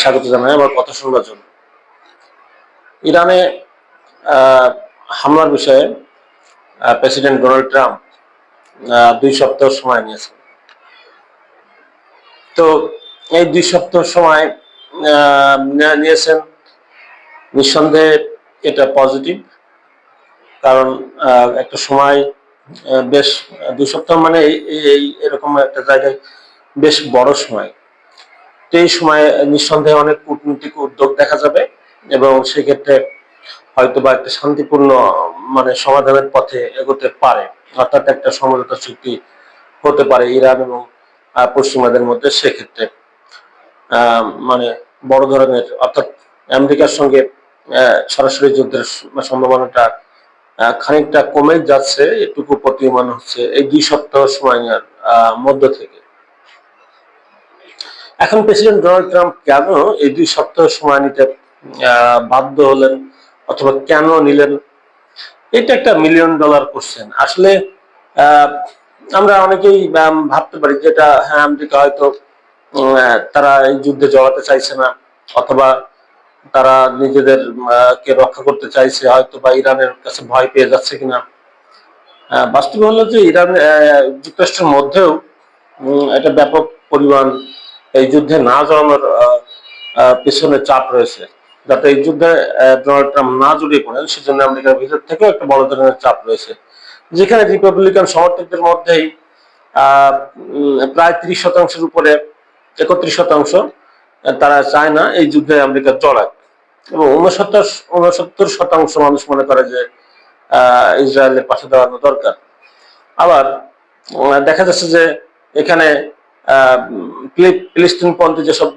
স্বাগত জানাই আমার কথা জন্য। ইরানে হামলার বিষয়ে প্রেসিডেন্ট ডোনাল্ড ট্রাম্প দুই সপ্তাহ সময় নিয়েছেন। তো এই দুই সপ্তাহ সময় নিয়েছেন, নিঃসন্দেহে এটা পজিটিভ, কারণ একটা সময় বেশ, দুই সপ্তাহ মানে এই এরকম একটা জায়গায় বেশ বড় সময়। এই সময়ে নিঃসন্দেহে অনেক কূটনৈতিক উদ্যোগ দেখা যাবে এবং সেক্ষেত্রে হয়তো বা একটা শান্তিপূর্ণ মানে সমাধানের পথে এগোতে পারে। অর্থাৎ একটা সমঝোতা চুক্তি হতে পারে ইরান এবং পশ্চিমাদের মধ্যে সেক্ষেত্রে। মানে বড় ধরনের, অর্থাৎ আমেরিকার সঙ্গে সরাসরি যুদ্ধের সম্ভাবনাটা খানিকটা কমে যাচ্ছে, এটুকু প্রতীয়মান হচ্ছে এই দুই সপ্তাহ সময়ের মধ্য থেকে। এখন প্রেসিডেন্ট ডোনাল্ড ট্রাম্প কেন এই দুই সপ্তাহ সময় নিতে বাধ্য হলেন অথবা কেন নিলেন? এটা একটা মিলিয়ন ডলার কোশ্চেন আসলে আমরা অনেকেই ভাবতে পারি যেটা হ্যাঁ আমেরিকা হয়তো তারা এই যুদ্ধে জড়াতে চাইছে না, অথবা তারা নিজেদের কে রক্ষা করতে চাইছে, হয়তো বা ইরানের কাছে ভয় পেয়ে যাচ্ছে কিনা। বাস্তব হলো যে ইরান যুক্তরাষ্ট্রের মধ্যেও একটা ব্যাপক পরিমাণ এই যুদ্ধে না জড়ানোর পেছনে চাপ রয়েছে। যাতে এই যুদ্ধে ডোনাল্ড ট্রাম্প না জড়িয়ে পড়েন, সেজন্য আমেরিকার ভিতর থেকেও একটা বড় ধরনের চাপ রয়েছে। যেখানে রিপাবলিকান সমর্থকদের মধ্যেই প্রায় তিরিশ শতাংশের উপরে, একত্রিশ শতাংশ, তারা চায় না এই যুদ্ধে আমেরিকা জড়াক। এবং উনসত্তর উনসত্তর শতাংশ মানুষ মনে করে যে ইসরায়েলের পাশে দাঁড়ানো দরকার। আবার দেখা যাচ্ছে যে, এখানে আহ, উম, ফিলি- যেসব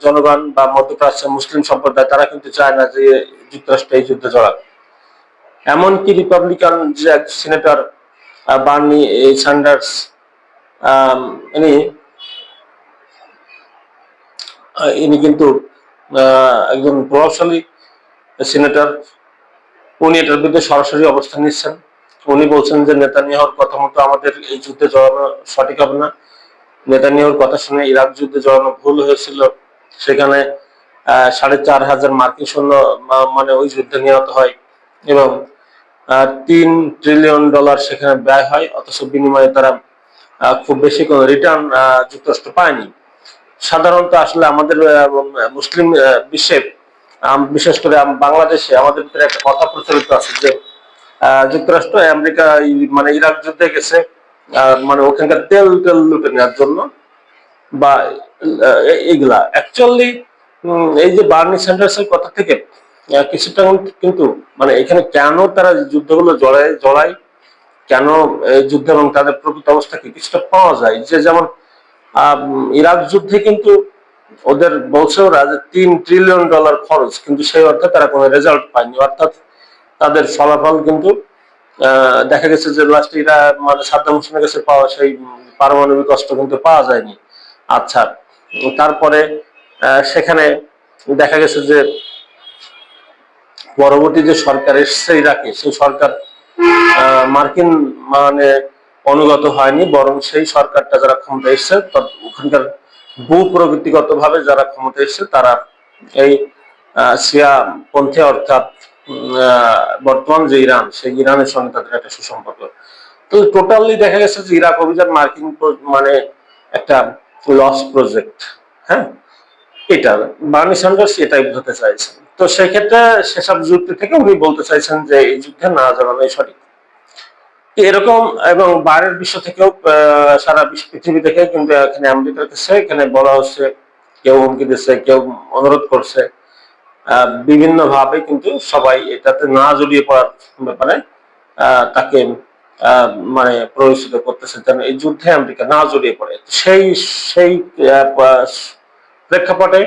জনগণ বা মধ্যপ্রাচ্যের মুসলিম সম্প্রদায় তারা কিন্তু চায় না যে যুক্তরাষ্ট্র এই যুদ্ধে জড়াক। এমনকি রিপাবলিকান যে এক সিনেটর বার্নি স্যান্ডার্স ইনি ইনি কিন্তু একজন প্রভাবশালী সিনেটর। উনি এটার বিরুদ্ধে সরাসরি অবস্থান নিচ্ছেন। উনি বলছেন যে নেতানিয়াহুর কথা মতো আমাদের এই যুদ্ধে জড়ানো সঠিক হবে না। নেতানিয়াহুর কথা শুনে ইরাক যুদ্ধে জড়ানো ভুল হয়েছিল, সেখানে সাড়ে চার হাজার মার্কিন সৈন্য মানে ওই যুদ্ধে নিহত হয় এবং তিন ট্রিলিয়ন ডলার সেখানে ব্যয় হয়, অথচ বিনিময়ে তারা খুব বেশি কোনো রিটার্ন যুক্তরাষ্ট্র পায়নি। সাধারণত আসলে আমাদের মুসলিম বিশ্বে বিশেষ করে বাংলাদেশে আমাদের ভিতরে একটা কথা প্রচলিত আছে যে যুক্তরাষ্ট্র, আমেরিকা মানে ইরাক যুদ্ধে গেছে মানে ওখানকার তেল তেল লুটে নেওয়ার জন্য বা এইগুলা অ্যাকচুয়ালি এই যে বার্নি স্যান্ডার্সের কথা থেকে কিছুটা কিন্তু মানে এখানে কেন তারা যুদ্ধগুলো জড়ায় জড়ায়, কেন যুদ্ধ এবং তাদের প্রকৃত অবস্থা কি কিছুটা পাওয়া যায়? যে যেমন ইরাক যুদ্ধে কিন্তু ওদের বলছে ওরা যে তিন ট্রিলিয়ন ডলার খরচ, কিন্তু সেই অর্থে তারা কোনো রেজাল্ট পায়নি। অর্থাৎ তাদের ফলাফল কিন্তু দেখা গেছে যে লাস্টে এরা মানে সাদ্দাম হোসেনের কাছে পাওয়া সেই পারমাণবিক অস্ত্র কিন্তু পাওয়া যায়নি। আচ্ছা তারপরে সেখানে দেখা গেছে যে পরবর্তী যে সরকার এসছে ইরাকে সেই সরকার মার্কিন মানে অনুগত হয়নি বরং সেই সরকারটা যারা ক্ষমতা এসছে ওখানকার ভূ প্রকৃতিগত ভাবে যারা ক্ষমতা এসছে তারা এই আহ, শিয়া পন্থী অর্থাৎ বর্তমান যে ইরান, সেই ইরানের সঙ্গে তাদের একটা সুসম্পর্ক। তো টোটালি দেখা গেছে যে ইরাক অভিযান মার্কিন মানে একটা লস প্রজেক্ট হ্যাঁ? এটা, বার্নি স্যান্ডার্স এটাই বোঝাতে চাইছেন। তো সেক্ষেত্রে সেসব যুক্তি থেকে উনি বলতে চাইছেন যে এই যুদ্ধে না জানানোই সঠিক। এরকম এবং বাইরের বিশ্ব থেকেও সারা বিশ্ব পৃথিবী থেকে কিন্তু এখানে আমেরিকার কাছে এখানে বলা হচ্ছে, কেউ হুমকি দিচ্ছে, কেউ অনুরোধ করছে। বিভিন্ন ভাবে কিন্তু সবাই এটাতে না জড়িয়ে পড়ার ব্যাপারে তাকে মানে প্ররোচিত করতেছে যেন এই যুদ্ধে আমেরিকা না জড়িয়ে পড়ে। সেই সেই প্রেক্ষাপটে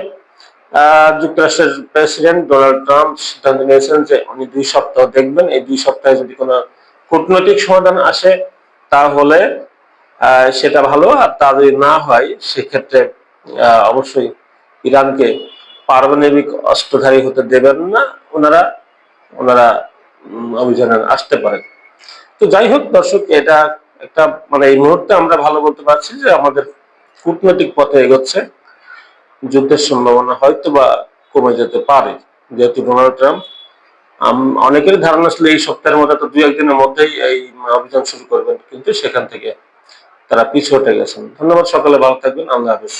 যুক্তরাষ্ট্রের প্রেসিডেন্ট ডোনাল্ড ট্রাম্প সিদ্ধান্ত নিয়েছেন যে উনি দুই সপ্তাহ দেখবেন, এই দুই সপ্তাহে যদি কোনো কূটনৈতিক সমাধান আসে, তাহলে সেটা ভালো। আর তা যদি না হয়, সেক্ষেত্রে অবশ্যই ইরানকে পারমাণবিক অস্ত্রধারী হতে দেবেন না, ওনারা ওনারা অভিযানে আসতে পারেন। তো যাই হোক দর্শক, এটা একটা মানে এই মুহূর্তে আমরা ভালো বলতে পারছি যে আমাদের কূটনৈতিক পথে এগোচ্ছে। যুদ্ধের সম্ভাবনা হয়তো বা কমে যেতে পারে, যেহেতু ডোনাল্ড ট্রাম্প অনেকেরই ধারণা ছিল এই সপ্তাহের মধ্যে তো দুই, একদিনের মধ্যেই এই অভিযান শুরু করবেন, কিন্তু সেখান থেকে তারা পিছু হটে গেছেন। ধন্যবাদ সকালে, ভালো থাকবেন। আল্লাহ হাফিজ।